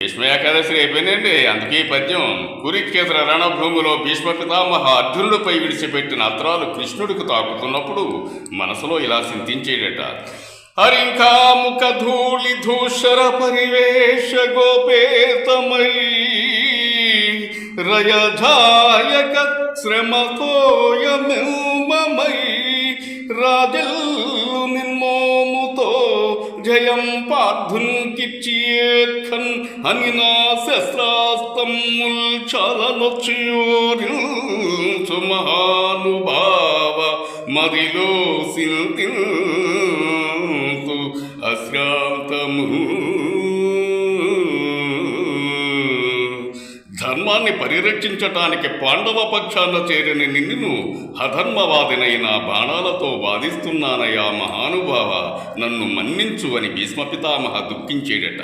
భీష్మ ఏకాదశి అయిపోయినండి అందుకే ఈ పద్యం కురుక్షేత్ర రణభూమిలో భీష్మ పితామహ అర్జునుడిపై విడిచిపెట్టిన అత్రాలు కృష్ణుడికి తాకుతున్నప్పుడు మనసులో ఇలా చింతించేడట హరింకా ముఖ ధూళి ధూషర పరివేష గోపేతమై రయధాయక శ్రమతోయమై రాజల్లు నిన్మో జయం పార్థున్ కిచ్చియేఖన్ హనినా శస్త్రాస్తముల్ చలనొచ్చియోరి సుమహానుభావ మదిలో సిల్తిల్ అశ్రాంతము ధర్మాన్ని పరిరక్షించటానికి పాండవ పక్షాన చేరిన నిన్ను అధర్మవాదినైన బాణాలతో వాదిస్తున్నానయా మహానుభావ? నన్ను మన్నించు అని భీష్మ పితామహ దుఃఖించేడట.